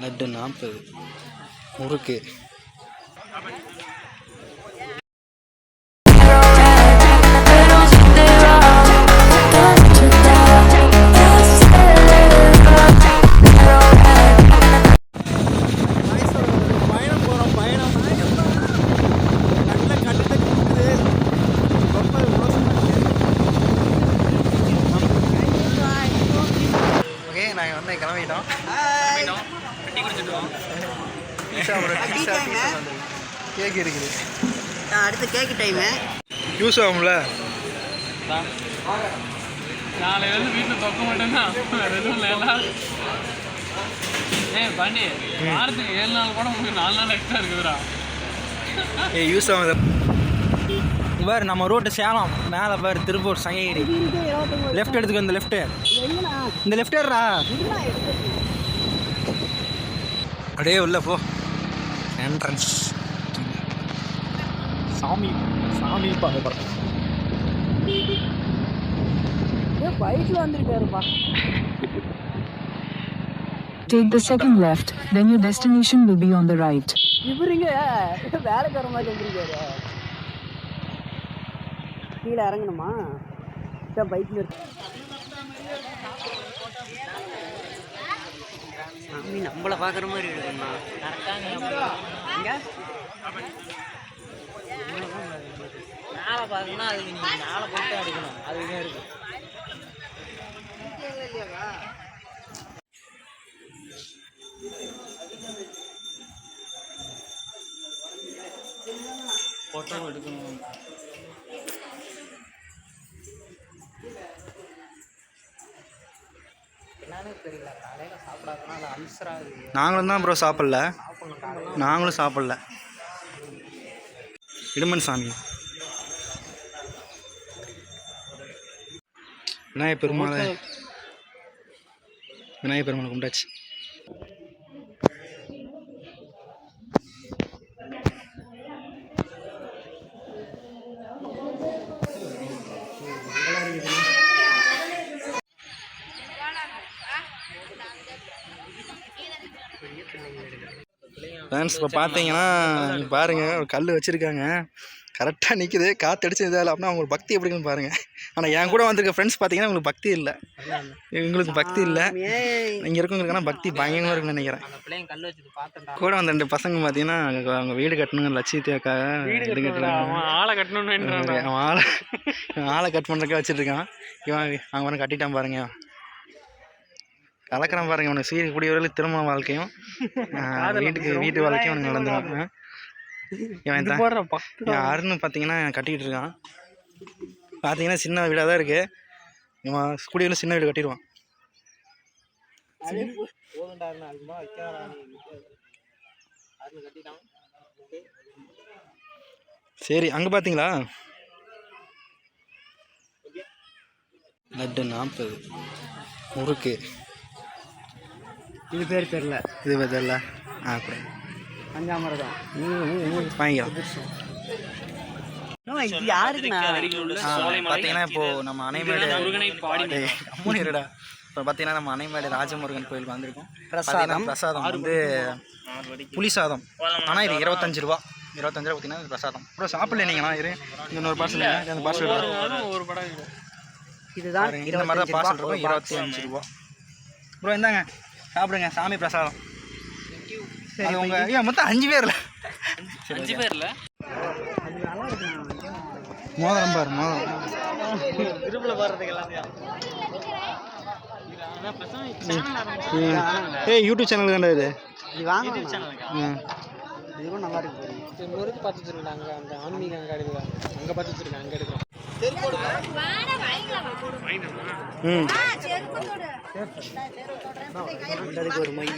லட்டு நாற்பது. முறுக்கு. நாங்கள் வந்து. கிளம்பிட்டோம் கேக் இருக்குது அடுத்து கேக்கு டைமு யூஸ் ஆகும்ல? நாளைக்கு வந்து வீட்டில் தொக்க மாட்டேன்னா எதுவும் ஏய் பாண்டி வாரத்துக்கு ஏழு நாள் கூட உங்களுக்கு நாலு நாள் எக்ஸ்ட்ரா இருக்குதுடா. ஏ யூஸ் ஆகுது. பாரு நம்ம ரோட்டு சேலம் மேலே பாரு திருப்பூர் சங்ககிரி. லெஃப்ட் எடுத்துக்கோ இந்த லெஃப்ட்டு இந்த லெஃப்ட் ஏறா அப்படியே உள்ள போ. என்ட்ரன்ஸ் சாமி சாமி பார்க்க பைக்கில் வந்திருக்காருப்பா. Take the second left, then your destination will be on the right. இவருங்க கீழே இறங்கணுமா? இதான் பைக்கில் இருக்கு. சாமி நம்மளை பார்க்குற மாதிரி இருக்குண்ணா மேலே பார்க்கணும்னா அதுக்கு நீங்கள் மேலே போட்டு அடிக்கணும் அதுதான் இருக்கு ஃபோட்டோ எடுக்கணும். தெரியல. காலையில் சாப்பிடாதனால அல்சராக நாங்களும் தான் ப்ரோ சாப்பிடல. நாங்களும் சாப்பிடல. இடுமன் சாமி. விநாயகர் பெருமாளை விநாயகர் பெருமாளை கும்பிட்டாச்சு. ஃப்ரெண்ட்ஸ் இப்போ பார்த்தீங்கன்னா இங்க பாருங்க ஒரு கல் வச்சுருக்காங்க. கரெக்டாக நிற்குது காற்று அடிச்சு இதால் அப்படின்னா அவங்களுக்கு பக்தி எப்படி இருக்குன்னு பாருங்கள் ஆனால் என் கூட வந்திருக்க ஃப்ரெண்ட்ஸ் பார்த்தீங்கன்னா உங்களுக்கு பக்தி இல்லை. எங்களுக்கு பக்தி இல்லை. இங்கே இருக்கவங்களுக்கு ஆனால் பக்தி பயங்கரமாக இருக்குன்னு நினைக்கிறேன். கூட வந்த ரெண்டு பசங்க பார்த்தீங்கன்னா அவங்க- அவங்க வீடு கட்டணுங்க லட்சியத்துக்காக வீடு கட்டுறாங்க. அவன் ஆளை கட்டணும்னு அவன் ஆளை இவன் ஆளை கட் பண்ணுறதுக்காக வச்சுட்டு இருக்கான். இவன் அவன் வந்து கட்டிட்டான் பாருங்க. கலக்கிறான் பாருங்க அவனுக்கு சீரி கூடியவர்களுக்கு திருமண வாழ்க்கையும் வீட்டுக்கு வீட்டு வாழ்க்கையும் அவனுக்கு நடந்துடும் இவன் அருண் பார்த்தீங்கன்னா கட்டிக்கிட்டு இருக்கான். பார்த்தீங்கன்னா சின்ன வீடாக தான் இருக்குது இவன் கூடியவர்களும் சின்ன வீடு கட்டிடுவான். சரி. அங்கே பார்த்தீங்களா லட்டு நாற்பது முறுக்கு. இது பேர் தெரியல. இது ஆ வாங்கிக்கலாம். இது யாருக்குண்ணா? பார்த்தீங்கன்னா இப்போ நம்ம அணைமேடு முருகனை பாடி டேய், அம்மூனி இருடா இப்போ பார்த்தீங்கன்னா நம்ம அணைமேடு ராஜமுருகன் கோயிலுக்கு வந்திருக்கோம். பிரசாதம். பிரசாதம் வந்து புளி சாதம். ஆனால் இது இருபத்தஞ்சு ரூபா. இருபத்தஞ்சு ரூபா பார்த்தீங்கன்னா இது பிரசாதம். ப்ரோ சாப்பிடல நீங்களா இரு. இந்த இன்னொரு பார்சல் அந்த பார்சல் ஒரு படம் இருக்கு. இதுதான் இந்த மாதிரி தான் பார்சல் இருக்கும். இருபத்தி அஞ்சு ரூபா. ப்ரோ இந்தாங்க. சாப்பிடுங்க சாமி பிரசாதம். அது உங்க ஐயா மொத்தம் அஞ்சு பேர்ல. அஞ்சு பேர்ல? மோதிரம் பாரு மோதிரம். திருப்பல போடுறதுக்கு எல்லாத்தையும். ஏய் யூடியூப் சேனல் தான்டா இது. இது வாங்க ம். இதுவும் நல்லா இருக்கு. பார்த்து வச்சிருக்கேன் அங்கே அந்த ஆன்மீக அங்கே எடுக்கிறேன் அங்கே பார்த்து வச்சிருக்கேன் அங்கே எடுக்கிறேன் ம் ஒரு மை